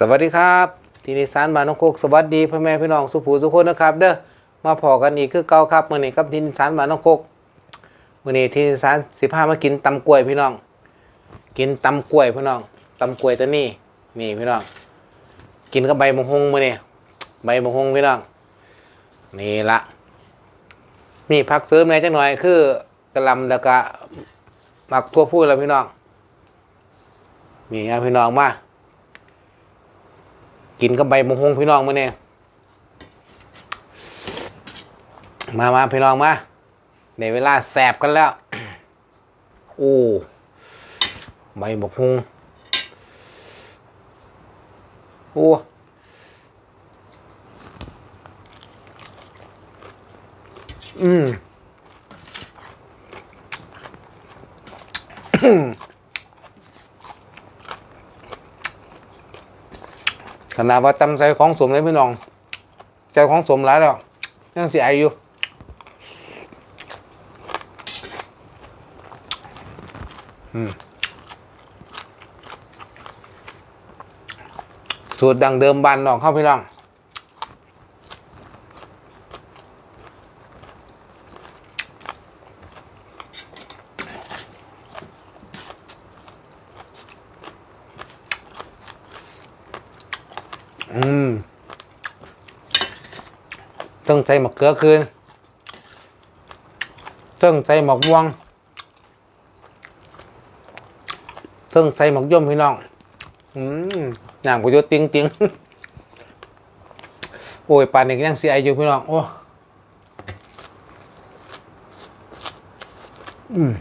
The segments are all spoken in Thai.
สวัสดีครับทีนิสานบานนองโคกสวัสดีพ่อแม่พี่น้องสุภูสุคนนะครับ เด้อมาพอกันอีกคือเก่าครับมื้อนี้กับทีนิสานบานนองโคกมื้อนี้ทีนิสานสิพามากินตำกล้วยพี่น้อง กินตำกล้วยพี่น้องตำกล้วยตัวนี้นี่พี่น้อง กินกับใบมะฮงมื้อนี้ใบมะฮงพี่น้องนี่ละมีผักเสริมในจังหน่อยคือกระลำแล้วก็หมักทั่วพูดแล้วพี่น้องนี่ครับพี่น้องมา กินกับใบมงคงพี่น้องมาเนี่ยมามาพี่น้องมาในเวลาแสบกันแล้ว โอ้ใบมงคงโอ้อืม ขนาดว่าตำใส่ของสมเลยพี่น้องใจของสมหลายแล้วยังเสียออยู่สูตรดังเดิมบานนอกเข้าพี่น้อง อืม ต้องใส่หมะเขือคืนต้องใส่หมกม่วงต้องใส่หมกย่อมพี่น้อง อืมอย่างประโยชน์จริงๆโอ้ยปานนี้ก็ยังเสียอยู่พี่น้อง โอ้อืม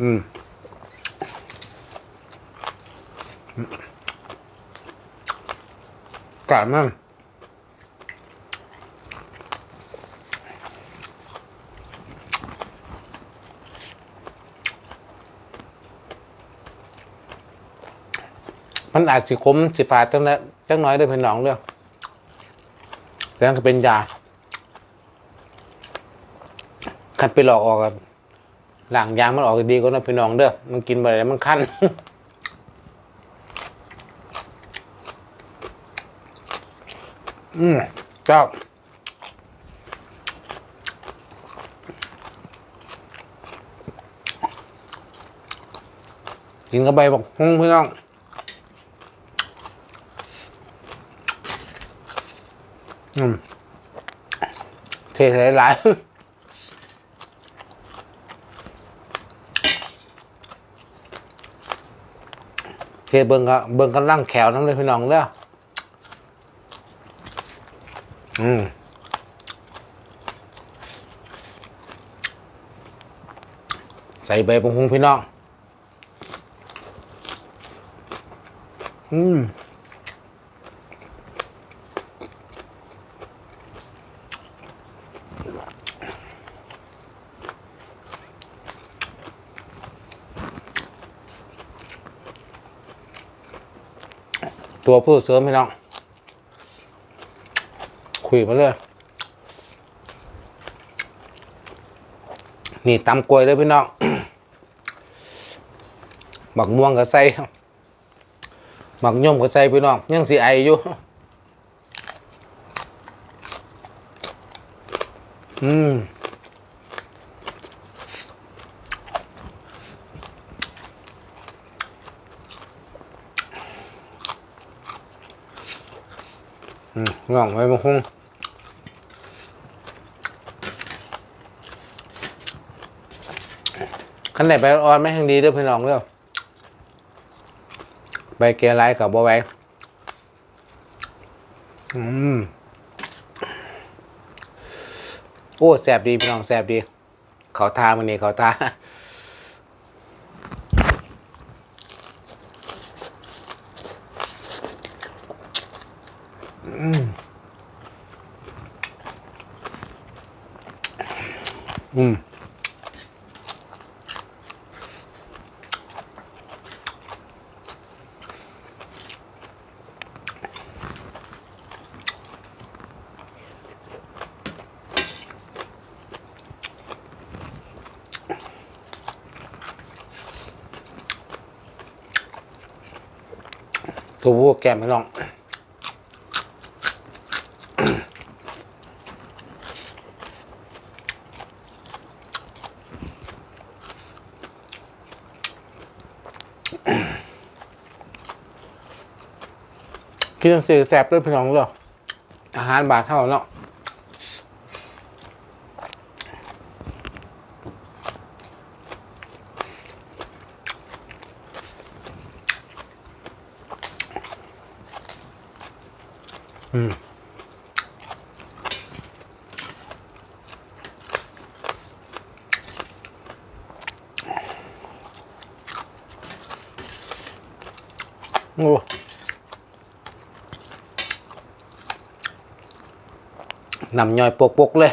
อืม กาดมั่งมันอาจสิคมสิฝาดจังนะจังน้อยด้วยพี่น้องเด้องแต่นั่นก็เป็นยาคันไปหลอกออกกันหลังยางมันออกดีก็นะพี่น้องเด้อมันกินไปแล้วมันคัน อืมเจ้ากินกับใบบอกฮุ้งพี่น้องอืมเทใส่หลายเทเบิ่งก็เบิ่งกันล่างแขวน้ำเลยพี่น้องเด้อ อืมใส่ใบปงฮุงพี่น้อง อืมตัวผู้เสริมพี่น้อง คุยมาเลยนี่ตำกล้วยเลยพี่น้องหมักม่วงก็ใส่หมักย่อมก็ใส่พี่น้องยังสีไออยู่อืมอืมง่องไว้มาคง ขันไหนใบอ่อนไม่แห้งดีเด้อพี่น้องเด้อใบเกลไรกับบัวใบอืมโอ้แสบดีพี่น้องแสบดี เขาทามันนี่เขาทาอืม ตัวพวกแกมพี่ลองกินสื่อแสบด้วยพี่น้องเลยอาหารบาทเท่าเนาะ โอ้นำย่อยปกๆเลย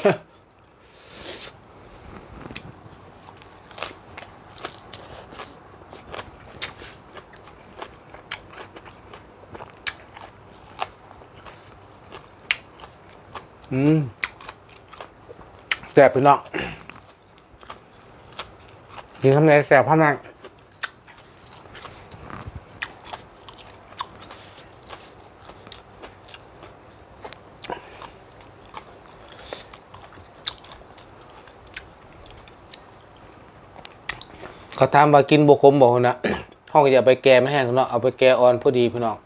อืมแสบพี่น้องกินคำไหนแสบพนัง เขาถามว่ากินบกขมบอกนะห้องอย่าไปแกไม่แห้งเนาะเอาไปแกอ่อนพอดีพี่น้อง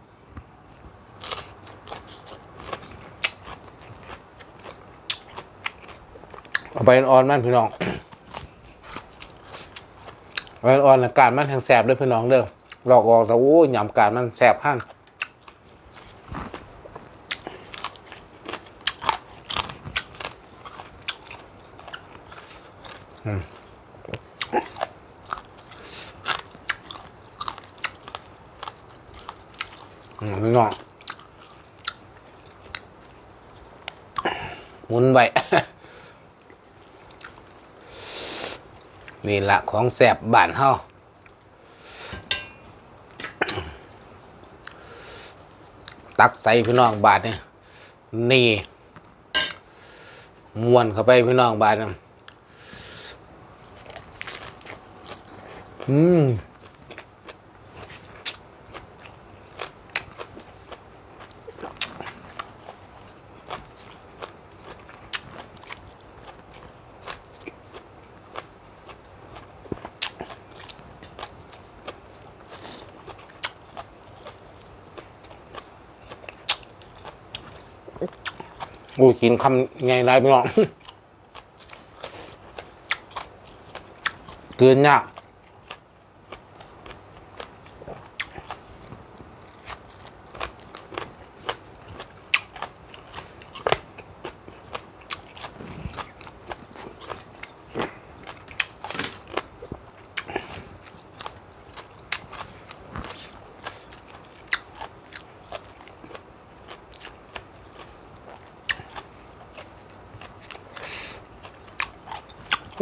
เอาไปอ่อนมันพี่น้องเอาไปอ่อนอากาศมันแห้งแสบเลยพี่น้องเด้อหลอกออกแต่โอ้ยหยำกาดมันแสบห้างอืม พี่น้องหมุนไว้นี่ละของแสบบ้านเฮาตักใส่พี่น้องบาทเนี่ยนี่ม้วนเข้าไปพี่น้องบาทเนี่อืม โอ้กินคำไงไรพี่น้องเกินยาก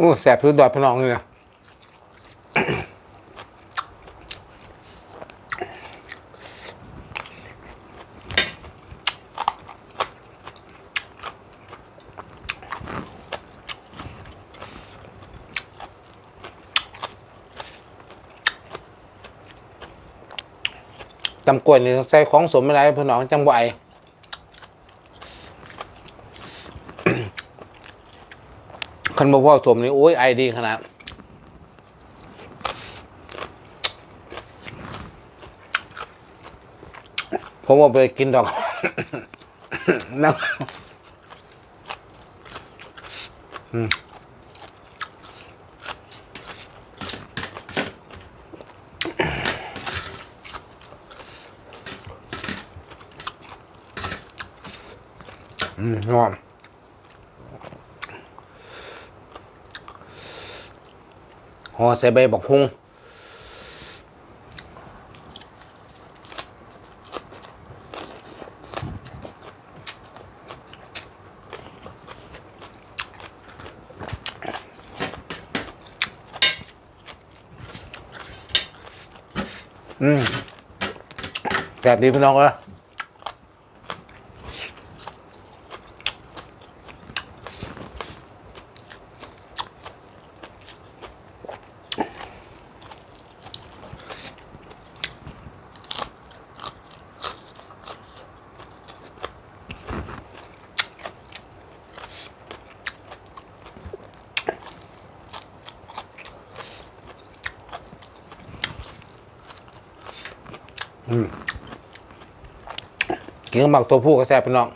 โอ้แสบสุดดอดพน้องเลยนะจำกล้วยนี่ใส่ของสมไม่ไรพน้องจังไหว คันบอกว่าสมนี่โอ้ยไอดีขนาดผมเอาไปกินดอกนั่งอืมอืมงอม ห่อใส่ใบบักฮุงอืมแซ่บดีพี่น้องเอ้ย อืมกินกับหมักตัวผู้ก็แซ่บพี่น้อง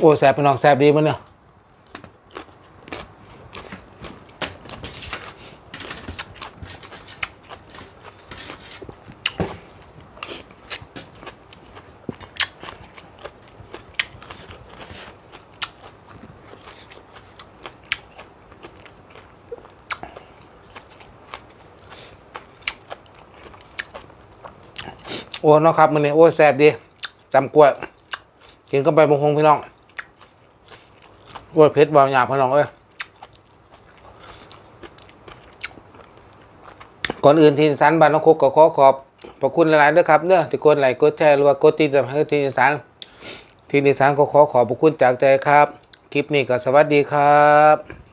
โอ้แซ่บพี่น้องแซ่บดีมั้เนี่ย อ้เนาะครับมันนี่โอ้แซ่บดีตำกล้วยกินก็ไปบงคงพี่น้องโอ้ยเผ็ดบางอย่างพี่น้องเอ้ยก่อนอื่นทีมสารบ้านน้องคุกก็ขอขอบพระคุณหลายๆด้วยครับเนอะที่กดไลค์กดแชร์หรือว่ากดติดตามให้ทีมสารทีมสารก็ขอขอบพระคุณจากใจครับ คลิปนี้ก็สวัสดีครับ